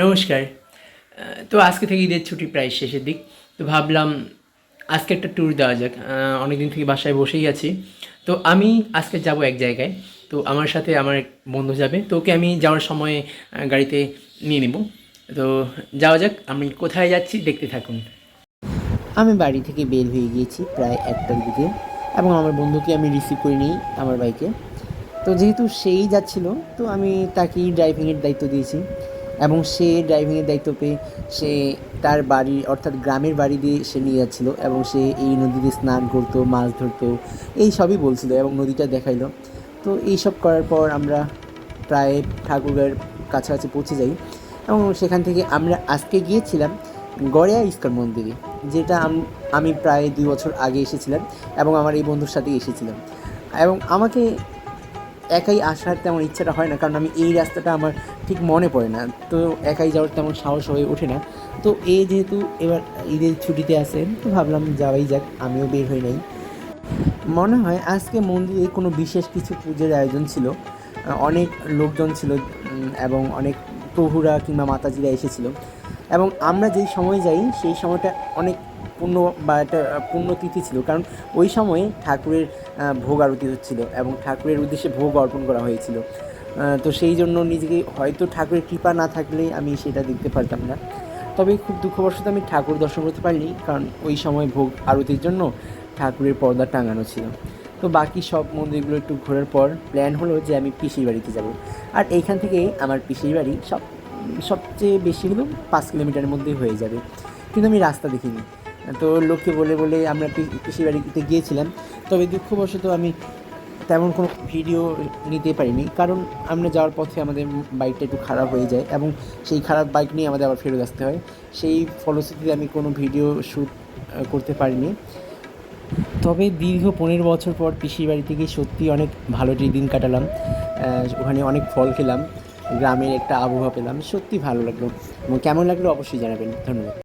নমস্কার। তো আজকে থেকে ঈদের ছুটি প্রায় শেষের দিক। তো ভাবলাম আজকে একটা ট্যুর দেওয়া যাক। অনেক দিন থেকে বাসায় বসেই আছি। তো আমি আজকে যাব এক জায়গায়। তো আমার সাথে আমার এক বন্ধু যাবে। তো ওকে আমি যাওয়ার সময় গাড়িতে নিয়ে নেব। তো যাওয়া যাক, আমি কোথায় যাচ্ছি দেখতে থাকুন। আমি বাড়ি থেকে বের হয়ে গিয়েছি প্রায় একটার দিকে এবং আমার বন্ধুকে আমি রিসিভ করে নিই আমার বাইকে তো যেহেতু সেই যাচ্ছিল, তো আমি তাকেই ড্রাইভিংয়ের দায়িত্ব দিয়েছি। এবং সে ড্রাইভিংয়ের দায়িত্ব পেয়ে সে তার বাড়ি, অর্থাৎ গ্রামের বাড়ি দিয়ে সে নিয়ে যাচ্ছিল এবং সে এই নদীতে স্নান করতো, মাছ ধরতো, এই সবই বলছিল এবং নদীটা দেখাইলো। তো এইসব করার পর আমরা প্রায় ঠাকুরের কাছাকাছি পৌঁছে যাই এবং সেখান থেকে আমরা আজকে গিয়েছিলাম গড়িয়া ইস্কন মন্দিরে, যেটা আমি প্রায় দুই বছর আগে এসেছিলাম এবং আমার এই বন্ধুর সাথে এসেছিলাম। এবং আমাকে একাই আসার তেমন ইচ্ছাটা হয় না, কারণ আমি এই রাস্তাটা আমার ঠিক মনে পড়ে না। তো একাই যাওয়ার তেমন সাহস হয়ে ওঠে না। তো এ যেহেতু এবার ঈদের ছুটিতে আসেন তো ভাবলাম যাওয়াই যাক, আমিও বের হই নাই। মনে হয় আজকে মন্দিরে কোনো বিশেষ কিছু পুজোর আয়োজন ছিল। অনেক লোকজন ছিল এবং অনেক প্রভুরা কিংবা মাতাজিরা এসেছিল। এবং আমরা যেই সময় যাই, সেই সময়টা অনেক পূর্ণ বা একটা পুণ্যতিথি ছিল। কারণ ওই সময়ে ঠাকুরের ভোগ আরতি হচ্ছিল এবং ঠাকুরের উদ্দেশ্যে ভোগ অর্পণ করা হয়েছিল। তো সেই জন্য নিজেকে হয়তো ঠাকুরের কৃপা না থাকলে আমি সেটা দেখতে পারতাম না। তবে খুব দুঃখবশত আমি ঠাকুর দর্শন করতে পারিনি, কারণ ওই সময় ভোগ আরতির জন্য ঠাকুরের পর্দা টাঙানো ছিল। তো বাকি সব মন্দিরগুলো একটু ঘোরার পর প্ল্যান হলো যে আমি পিসির বাড়িতে যাব। আর এইখান থেকে আমার পিসির বাড়ি সব সবচেয়ে বেশি হলো পাঁচ কিলোমিটারের মধ্যেই হয়ে যাবে। কিন্তু আমি রাস্তা দেখিনি। তো লোককে বলে বলে আমরা পি- পিসির বাড়িতে গিয়েছিলাম। তবে দুঃখবশত আমি তেমন কোনো ভিডিও নিতে পারিনি। কারণ আমরা যাওয়ার পথে আমাদের বাইকটা একটু খারাপ হয়ে যায় এবং সেই খারাপ বাইক নিয়ে আমাদের আবার ফেরত আসতে হয়। সেই ফলশ্রুতিতে আমি কোনো ভিডিও শ্যুট করতে পারিনি। তবে দীর্ঘ পনেরো বছর পর পিসির বাড়ি থেকে সত্যি অনেক ভালো একটি দিন কাটালাম। ওখানে অনেক ফল খেলাম। গ্রামের একটা আবহাওয়া পেলাম। সত্যি ভালো লাগল। কেমন লাগল অবশ্যই জানাবেন। ধন্যবাদ।